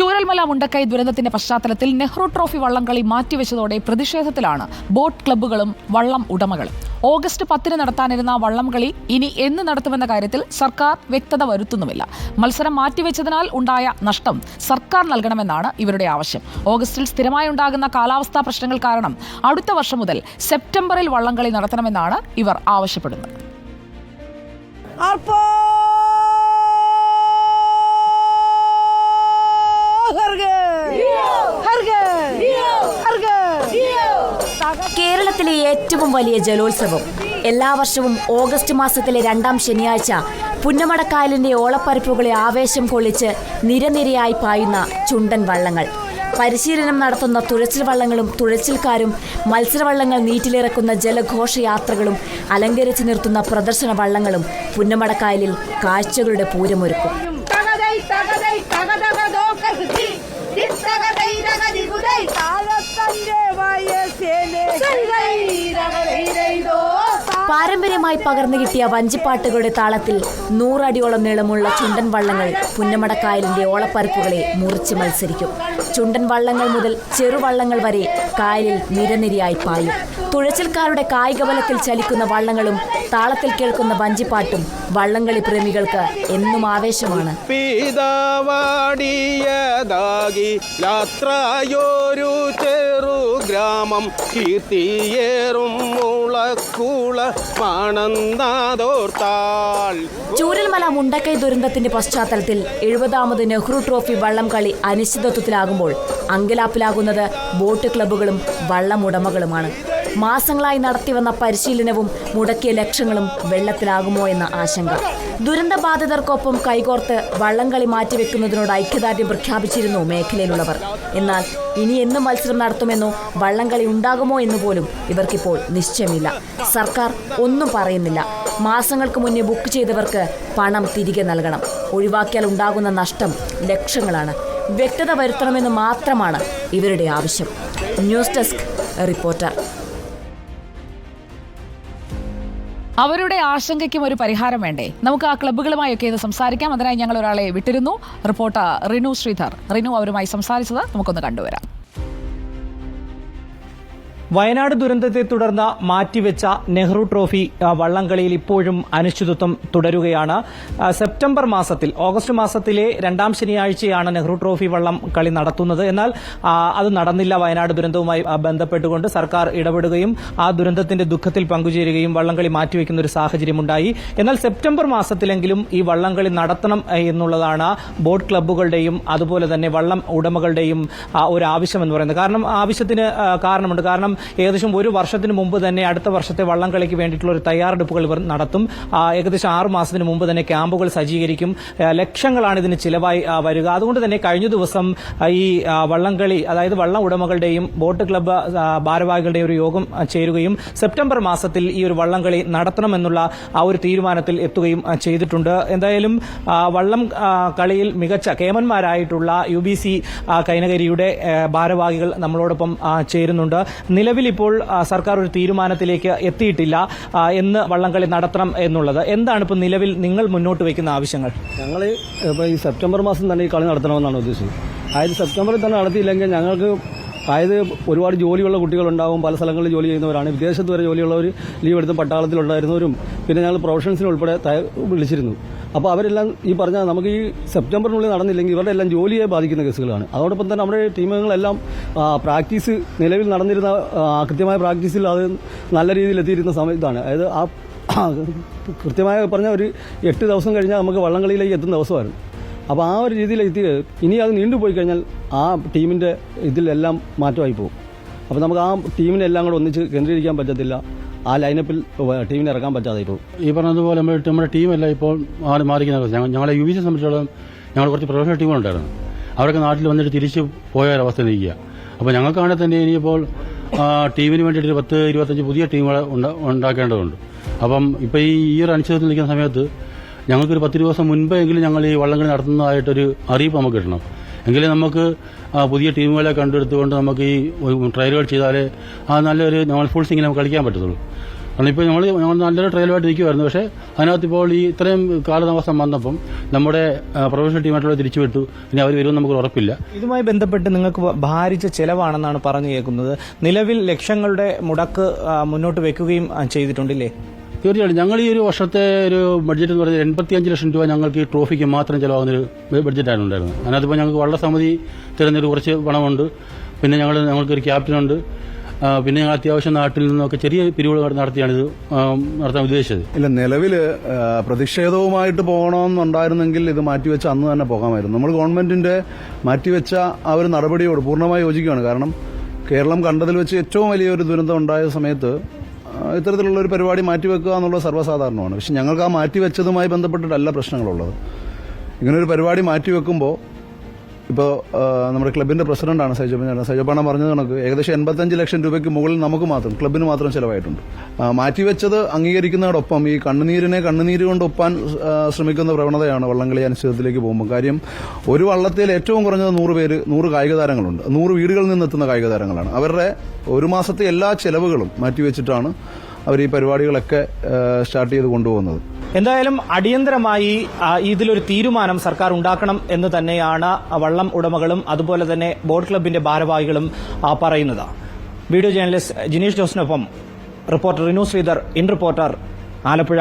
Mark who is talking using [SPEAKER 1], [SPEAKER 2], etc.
[SPEAKER 1] ചൂരൽമല മുണ്ടക്കൈ ദുരന്തത്തിന്റെ പശ്ചാത്തലത്തിൽ നെഹ്റു ട്രോഫി വള്ളംകളി മാറ്റിവെച്ചതോടെ പ്രതിഷേധത്തിലാണ് ബോട്ട് ക്ലബ്ബുകളും വള്ളം ഉടമകളും. ഓഗസ്റ്റ് പത്തിന് നടത്താനിരുന്ന വള്ളംകളി ഇനി എന്ന് നടത്തുമെന്ന കാര്യത്തിൽ സർക്കാർ വ്യക്തത വരുത്തുന്നുമില്ല. മത്സരം മാറ്റിവെച്ചതിനാൽ ഉണ്ടായ നഷ്ടം സർക്കാർ നൽകണമെന്നാണ് ഇവരുടെ ആവശ്യം. ഓഗസ്റ്റിൽ സ്ഥിരമായി ഉണ്ടാകുന്ന കാലാവസ്ഥാ പ്രശ്നങ്ങൾ കാരണം അടുത്ത വർഷം മുതൽ സെപ്റ്റംബറിൽ വള്ളംകളി നടത്തണമെന്നാണ് ഇവർ ആവശ്യപ്പെടുന്നത്.
[SPEAKER 2] വലിയ ജലോത്സവം. എല്ലാ വർഷവും ഓഗസ്റ്റ് മാസത്തിലെ രണ്ടാം ശനിയാഴ്ച പുന്നമടക്കായലിന്റെ ഓളപ്പരപ്പുകളെ ആവേശം കൊള്ളിച്ച് നിരനിരയായി പായുന്ന ചുണ്ടൻ വള്ളങ്ങൾ. പരിശീലനം നടത്തുന്ന തുഴച്ചിൽ വള്ളങ്ങളും തുഴച്ചിൽക്കാരും മത്സരവള്ളങ്ങൾ നീറ്റിലിറക്കുന്ന ജലഘോഷയാത്രകളും അലങ്കരിച്ചു നിർത്തുന്ന പ്രദർശന വള്ളങ്ങളും പുന്നമടക്കായലിൽ കാഴ്ചകളുടെ പൂരമൊരുക്കും. പാരമ്പര്യമായി പകർന്നു കിട്ടിയ വഞ്ചിപ്പാട്ടുകളുടെ താളത്തിൽ നൂറടിയോളം നീളമുള്ള ചുണ്ടൻ വള്ളങ്ങൾ പുന്നമടക്കായലിന്റെ ഓളപ്പരപ്പുകളെ മുറിച്ച് മത്സരിക്കും. ചുണ്ടൻ വള്ളങ്ങൾ മുതൽ ചെറുവള്ളങ്ങൾ വരെ കായലിൽ നിരനിരയായി പായും. തുഴച്ചിൽക്കാരുടെ കായികബലത്തിൽ ചലിക്കുന്ന വള്ളങ്ങളും താളത്തിൽ കേൾക്കുന്ന വഞ്ചിപ്പാട്ടും വള്ളംകളി പ്രേമികൾക്ക് എന്നും ആവേശമാണ്.
[SPEAKER 3] ചെറു ഗ്രാമം കീർത്തിയേറും മുളക്കുള മണന്നാതോർത്താൾ
[SPEAKER 2] ചൂരൽമല മുണ്ടക്കൈ ദുരന്തത്തിന്റെ പശ്ചാത്തലത്തിൽ എഴുപതാമത് നെഹ്റു ട്രോഫി വള്ളം കളി അനിശ്ചിതത്വത്തിലാകുമ്പോൾ അങ്കലാപ്പിലാകുന്നത് ബോട്ട് ക്ലബ്ബുകളും വള്ളം ഉടമകളുമാണ്. മാസങ്ങളായി നടത്തിവന്ന പരിശീലനവും മുടക്കിയ ലക്ഷങ്ങളും വെള്ളത്തിലാകുമോ എന്ന ആശങ്ക. ദുരന്തബാധിതർക്കൊപ്പം കൈകോർത്ത് വള്ളംകളി മാറ്റിവെക്കുന്നതിനോട് ഐക്യദാർഢ്യം പ്രഖ്യാപിച്ചിരുന്നു മേഖലയിലുള്ളവർ. എന്നാൽ ഇനി എന്നും മത്സരം നടത്തുമെന്നോ വള്ളംകളി ഉണ്ടാകുമോ എന്ന് പോലും ഇവർക്കിപ്പോൾ നിശ്ചയമില്ല. സർക്കാർ ഒന്നും പറയുന്നില്ല. മാസങ്ങൾക്ക് മുന്നേ ബുക്ക് ചെയ്തവർക്ക് പണം തിരികെ നൽകണം. ഒഴിവാക്കിയാൽ ഉണ്ടാകുന്ന നഷ്ടം ലക്ഷങ്ങളാണ്. വ്യക്തത വരുത്തണമെന്ന് മാത്രമാണ് ഇവരുടെ ആവശ്യം. News desk reporter.
[SPEAKER 1] അവരുടെ ആശങ്കയ്ക്കും ഒരു പരിഹാരം വേണ്ടേ? നമുക്ക് ആ ക്ലബ്ബുകളുമായൊക്കെ ഇത് സംസാരിക്കാം. അതിനായി ഞങ്ങൾ ഒരാളെ വിട്ടിരുന്നു. റിപ്പോർട്ടർ റിനു ശ്രീധർ. റിനു അവരുമായി സംസാരിച്ചത് നമുക്കൊന്ന് കണ്ടുവരാം.
[SPEAKER 4] വയനാട് ദുരന്തത്തെ തുടർന്ന് മാറ്റിവെച്ച നെഹ്റു ട്രോഫി വള്ളംകളിയിൽ ഇപ്പോഴും അനിശ്ചിതത്വം തുടരുകയാണ്. സെപ്റ്റംബർ മാസത്തിൽ ഓഗസ്റ്റ് മാസത്തിലെ രണ്ടാം ശനിയാഴ്ചയാണ് നെഹ്റു ട്രോഫി വള്ളം കളി നടത്തുന്നത്. എന്നാൽ അത് നടന്നില്ല. വയനാട് ദുരന്തവുമായി ബന്ധപ്പെട്ടുകൊണ്ട് സർക്കാർ ഇടപെടുകയും ആ ദുരന്തത്തിന്റെ ദുഃഖത്തിൽ പങ്കുചേരുകയും വള്ളംകളി മാറ്റിവെക്കുന്ന ഒരു സാഹചര്യമുണ്ടായി. എന്നാൽ സെപ്റ്റംബർ മാസത്തിലെങ്കിലും ഈ വള്ളംകളി നടത്തണം എന്നുള്ളതാണ് ബോട്ട് ക്ലബ്ബുകളുടെയും അതുപോലെ തന്നെ വള്ളം ഉടമകളുടെയും ഒരു ആവശ്യം എന്ന് പറയുന്നത്. കാരണം ആവശ്യത്തിന് കാരണമുണ്ട്. കാരണം ഏകദേശം ഒരു വർഷത്തിന് മുമ്പ് തന്നെ അടുത്ത വർഷത്തെ വള്ളംകളിക്ക് വേണ്ടിയിട്ടുള്ള ഒരു തയ്യാറെടുപ്പുകൾ ഇവർ നടത്തും. ഏകദേശം ആറ് മാസത്തിന് മുമ്പ് തന്നെ ക്യാമ്പുകൾ സജ്ജീകരിക്കും. ലക്ഷങ്ങളാണ് ഇതിന് ചിലവായി വരിക. അതുകൊണ്ട് തന്നെ കഴിഞ്ഞ ദിവസം ഈ വള്ളംകളി അതായത് വള്ളം ഉടമകളുടെയും ബോട്ട് ക്ലബ്ബ് ഭാരവാഹികളുടെയും ഒരു യോഗം ചേരുകയും സെപ്റ്റംബർ മാസത്തിൽ ഈ ഒരു വള്ളംകളി നടത്തണമെന്നുള്ള ആ ഒരു തീരുമാനത്തിൽ എത്തുകയും ചെയ്തിട്ടുണ്ട്. എന്തായാലും വള്ളം കളിയിൽ മികച്ച കേമന്മാരായിട്ടുള്ള യു ബി സി കൈനകരിയുടെ ഭാരവാഹികൾ നമ്മളോടൊപ്പം ചേരുന്നുണ്ട്. ചേരുന്നുണ്ട് നിലവിൽ ഇപ്പോൾ സർക്കാർ ഒരു തീരുമാനത്തിലേക്ക് എത്തിയിട്ടില്ല എന്ന് വള്ളംകളി നടത്തണം എന്നുള്ളത്. എന്താണ് ഇപ്പോൾ നിലവിൽ നിങ്ങൾ മുന്നോട്ട് വയ്ക്കുന്ന ആവശ്യങ്ങൾ?
[SPEAKER 5] ഞങ്ങൾ ഇപ്പോൾ ഈ സെപ്റ്റംബർ മാസം തന്നെ ഈ കളി നടത്തണമെന്നാണ് ഉദ്ദേശിച്ചത്. അതായത് സെപ്റ്റംബറിൽ തന്നെ നടത്തിയില്ലെങ്കിൽ ഞങ്ങൾക്ക് അതായത് ഒരുപാട് ജോലിയുള്ള കുട്ടികളുണ്ടാവും പല സ്ഥലങ്ങളിൽ ജോലി ചെയ്യുന്നവരാണ്. വിദേശത്ത് വരെ ജോലിയുള്ളവർ ലീവ് എടുത്ത് പട്ടാളത്തിലുണ്ടായിരുന്നവരും പിന്നെ ഞങ്ങൾ പ്രൊഫഷൻസിന് ഉൾപ്പെടെ വിളിച്ചിരുന്നു. അപ്പോൾ അവരെല്ലാം ഈ പറഞ്ഞ നമുക്ക് ഈ സെപ്റ്റംബറിനുള്ളിൽ നടന്നില്ലെങ്കിൽ ഇവരുടെ എല്ലാം ജോലിയെ ബാധിക്കുന്ന കേസുകളാണ്. അതോടൊപ്പം തന്നെ നമ്മുടെ ടീമുകളെല്ലാം പ്രാക്ടീസ് നിലവിൽ നടന്നിരുന്ന കൃത്യമായ പ്രാക്ടീസിൽ അത് നല്ല രീതിയിൽ എത്തിയിരുന്ന സമയത്താണ് അതായത് ആ കൃത്യമായി പറഞ്ഞ ഒരു എട്ട് ദിവസം കഴിഞ്ഞാൽ നമുക്ക് വള്ളംകളിയിലേക്ക് എത്തുന്ന ദിവസമായിരുന്നു. അപ്പോൾ ആ ഒരു രീതിയിൽ എത്തി ഇനി അത് നീണ്ടുപോയി കഴിഞ്ഞാൽ ആ ടീമിന്റെ ഇതിലെല്ലാം മാറ്റമായി പോകും. അപ്പോൾ നമുക്ക് ആ ടീമിനെ എല്ലാം കൂടെ ഒന്നിച്ച് കേന്ദ്രീകരിക്കാൻ പറ്റത്തില്ല. ആ ലൈനപ്പിൽ ടീമിനെ ഇറക്കാൻ പറ്റാതെ പോകും.
[SPEAKER 6] ഈ പറഞ്ഞതുപോലെ നമ്മുടെ നമ്മുടെ ടീമല്ല ഇപ്പോൾ മാറി മാറിക്കുന്ന ഞങ്ങളെ യു വി സി സംബന്ധിച്ചിടത്തോളം ഞങ്ങൾ കുറച്ച് പ്രൊഫഷണൽ ടീമുകളുണ്ടായിരുന്നു അവരൊക്കെ നാട്ടിൽ വന്നിട്ട് തിരിച്ച് പോയ ഒരവസ്ഥ നിൽക്കുക. അപ്പോൾ ഞങ്ങൾക്കാണെങ്കിൽ തന്നെ ഇനിയിപ്പോൾ ടീമിന് വേണ്ടിയിട്ട് പത്ത് ഇരുപത്തഞ്ച് പുതിയ ടീമുകൾ ഉണ്ട- ഉണ്ടാക്കേണ്ടതുണ്ട്. അപ്പം ഇപ്പോൾ ഈ ഈ ഒരു അനിശ്ചിതത്തിൽ നിൽക്കുന്ന സമയത്ത് ഞങ്ങൾക്കൊരു പത്ത് ദിവസം മുൻപെങ്കിലും ഞങ്ങൾ ഈ വള്ളംകളി നടത്തുന്നതായിട്ടൊരു അറിയിപ്പ് നമുക്ക് കിട്ടണം. എങ്കിലേ നമുക്ക് പുതിയ ടീമുകളെ കണ്ടെടുത്തുകൊണ്ട് നമുക്ക് ഈ ട്രയലുകൾ ചെയ്താലേ ആ നല്ലൊരു നോൺ ഫുൾ സിംഗിൽ നമുക്ക് കളിക്കാൻ പറ്റത്തുള്ളൂ. കാരണം ഇപ്പോൾ നമ്മൾ ഞങ്ങൾ നല്ലൊരു ട്രയലുമായിട്ട് ഇരിക്കുമായിരുന്നു പക്ഷേ അതിനകത്ത് ഇപ്പോൾ ഈ ഇത്രയും കാലതാമസം വന്നപ്പം നമ്മുടെ പ്രൊഫഷണൽ ടീമായിട്ടുള്ള തിരിച്ചു വിട്ടു ഇനി അവർ വരുമെന്ന് നമുക്ക് ഉറപ്പില്ല.
[SPEAKER 4] ഇതുമായി ബന്ധപ്പെട്ട് നിങ്ങൾക്ക് ഭാരിച്ച ചെലവാണെന്നാണ് പറഞ്ഞു കേൾക്കുന്നത്. നിലവിൽ ലക്ഷങ്ങളുടെ മുടക്ക് മുന്നോട്ട് വെക്കുകയും ചെയ്തിട്ടുണ്ടില്ലേ?
[SPEAKER 6] തീർച്ചയായിട്ടും. ഞങ്ങൾ ഈ ഒരു വർഷത്തെ ഒരു ബഡ്ജറ്റ് എന്ന് പറയുന്നത് എൺപത്തിയഞ്ച് ലക്ഷം രൂപ ഞങ്ങൾക്ക് ഈ ട്രോഫിക്ക് മാത്രം ചിലവാകുന്ന ഒരു ബഡ്ജറ്റാണ് ഉണ്ടായിരുന്നത്. അതിനകത്ത് ഇപ്പോൾ ഞങ്ങൾക്ക് വള്ളസമിതി തരുന്നൊരു കുറച്ച് പണമുണ്ട്. പിന്നെ ഞങ്ങൾ ഞങ്ങൾക്കൊരു ക്യാപ്റ്റനുണ്ട് പിന്നെ ഞങ്ങൾ അത്യാവശ്യം നാട്ടിൽ നിന്നൊക്കെ ചെറിയ പിരിവുകൾ നടത്തിയാണിത് ഇത് നടത്താൻ ഉദ്ദേശിച്ചത്.
[SPEAKER 7] ഇല്ല നിലവിൽ പ്രതിഷേധവുമായിട്ട് പോകണമെന്നുണ്ടായിരുന്നെങ്കിൽ ഇത് മാറ്റിവെച്ച അന്ന് തന്നെ പോകാമായിരുന്നു. നമ്മൾ ഗവൺമെന്റിന്റെ മാറ്റിവെച്ച ആ ഒരു നടപടിയോട് പൂർണമായി യോജിക്കുകയാണ്. കാരണം കേരളം കണ്ടതിൽ വെച്ച് ഏറ്റവും വലിയൊരു ദുരന്തം ഉണ്ടായ സമയത്ത് ഇത്തരത്തിലുള്ള ഒരു പരിപാടി മാറ്റിവെക്കുക എന്നുള്ളത് സർവസാധാരണമാണ്. പക്ഷെ ഞങ്ങൾക്ക് ആ മാറ്റിവെച്ചതുമായി ബന്ധപ്പെട്ടിട്ടല്ല പ്രശ്നങ്ങളുള്ളത്. ഇങ്ങനൊരു പരിപാടി മാറ്റിവെക്കുമ്പോൾ ഇപ്പോൾ നമ്മുടെ ക്ലബിന്റെ പ്രസിഡന്റാണ് സൈജോപ്പൻ സൈജോപ്പാണ് പറഞ്ഞത് കണക്ക് ഏകദേശം എൺപത്തഞ്ച് ലക്ഷം രൂപയ്ക്ക് മുകളിൽ നമുക്ക് മാത്രം ക്ലബിന് മാത്രം ചിലവായിട്ടുണ്ട്. മാറ്റിവെച്ചത് അംഗീകരിക്കുന്നതോടൊപ്പം ഈ കണ്ണുനീരിനെ കണ്ണുനീര് കൊണ്ട് ഒപ്പാൻ ശ്രമിക്കുന്ന പ്രവണതയാണ് വള്ളംകളി അനിശ്ചിതത്തിലേക്ക് പോകുമ്പോൾ. കാര്യം ഒരു വള്ളത്തിൽ ഏറ്റവും കുറഞ്ഞത് നൂറ് പേര് നൂറ് കായിക താരങ്ങളുണ്ട് നൂറ് വീടുകളിൽ നിന്നെത്തുന്ന കായിക താരങ്ങളാണ് അവരുടെ ഒരു മാസത്തെ എല്ലാ ചെലവുകളും മാറ്റിവെച്ചിട്ടാണ് അവർ ഈ പരിപാടികളൊക്കെ സ്റ്റാർട്ട് ചെയ്ത് കൊണ്ടുപോകുന്നത്.
[SPEAKER 4] എന്തായാലും അടിയന്തരമായി ഇതിലൊരു തീരുമാനം സർക്കാർ ഉണ്ടാക്കണം എന്ന് തന്നെയാണ് വള്ളം ഉടമകളും അതുപോലെ തന്നെ ബോട്ട് ക്ലബിന്റെ ഭാരവാഹികളും പറയുന്നത്. Video journalist Jineesh ജോസിനൊപ്പം reporter Rinu Sreedhar in reporter Alappuzha.